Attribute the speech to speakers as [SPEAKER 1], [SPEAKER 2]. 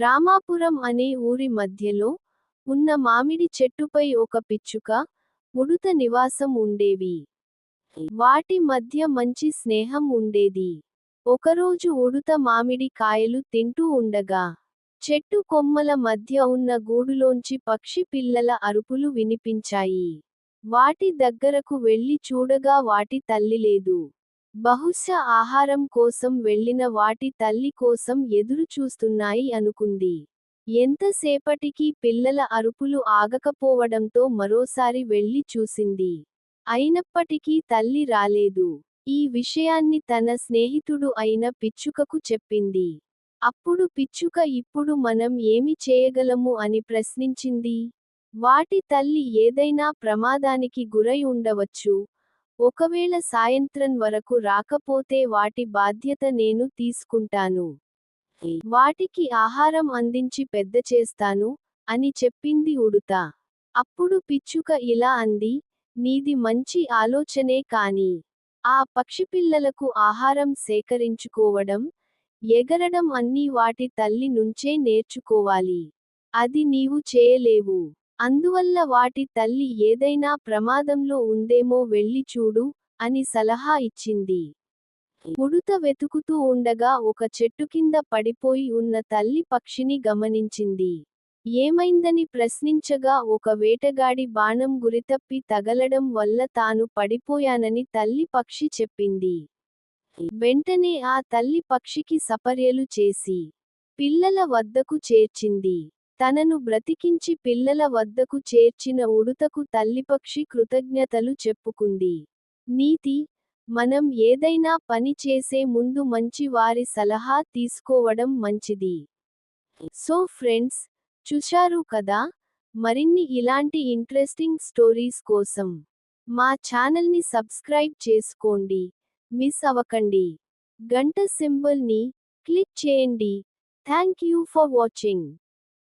[SPEAKER 1] రామాపురం అనే ఊరి మధ్యలో ఉన్న మామిడి చెట్టుపై ఒక పిచ్చుక ఉడుత నివాసం ఉండేవి. వాటి మధ్య మంచి స్నేహం ఉండేది. ఒకరోజు ఉడుత మామిడి కాయలు తింటూ ఉండగా చెట్టు కొమ్మల మధ్య ఉన్న గూడులోంచి పక్షి పిల్లల అరుపులు వినిపించాయి. వాటి దగ్గరకు వెళ్ళి చూడగా వాటి తల్లి లేదు. బహుశా ఆహారం కోసం వెళ్ళిన వాటి తల్లి కోసం ఎదురు చూస్తున్నాయి అనుకుంది. ఎంతసేపటికి పిల్లల అరుపులు ఆగకపోవడంతో మరోసారి వెళ్ళి చూసింది. అయినప్పటికీ తల్లి రాలేదు. ఈ విషయాన్ని తన స్నేహితుడు అయిన పిచ్చుకకు చెప్పింది. అప్పుడు పిచ్చుక ఇప్పుడు మనం ఏమి చేయగలము అని ప్రశ్నించింది. వాటి తల్లి ఏదైనా ప్రమాదానికి గురై ఉండవచ్చు. ఒకవేళ సాయంత్రం వరకు రాకపోతే వాటి బాధ్యత నేను తీసుకుంటాను. వాటికి ఆహారం అందించి పెద్ద చేస్తాను అని చెప్పింది ఉడుత. అప్పుడు పిచ్చుక ఇలా అంది నీది మంచి ఆలోచనే కాని ఆ పక్షిపిల్లలకు ఆహారం సేకరించుకోవడం ఎగరడం అన్నీ వాటి తల్లి నుంచే నేర్చుకోవాలి. అది నీవు చేయలేవు. అందువల్ల వాటి తల్లి ఏదైనా ప్రమాదంలో ఉందేమో వెళ్ళి చూడు అని సలహా ఇచ్చింది. ఉడుత వెతుకుతూ ఉండగా ఒక చెట్టు కింద పడిపోయి ఉన్న తల్లి పక్షిని గమనించింది. ఏమైందని ప్రశ్నించగా ఒక వేటగాడి బాణం గురితప్పి తగలడం వల్ల తాను పడిపోయానని తల్లి పక్షి చెప్పింది. వెంటనే ఆ తల్లి పక్షికి సపర్యలు చేసి పిల్లల వద్దకు చేర్చింది. తనను బ్రతికించి పిల్లల వద్దకు చేర్చిన ఉడుతకు తల్లిపక్షి కృతజ్ఞతలు చెప్పుకుంది. నీతి మనం ఏదైనా పని చేసే ముందు మంచి వారి సలహా తీసుకోవడం మంచిది. సో ఫ్రెండ్స్ చూశారు కదా? మరిన్ని ఇలాంటి ఇంట్రెస్టింగ్ స్టోరీస్ కోసం మా ఛానల్ని సబ్స్క్రైబ్ చేసుకోండి. మిస్ అవ్వకండి. గంట సింబల్ని క్లిక్ చేయండి. Thank you for watching.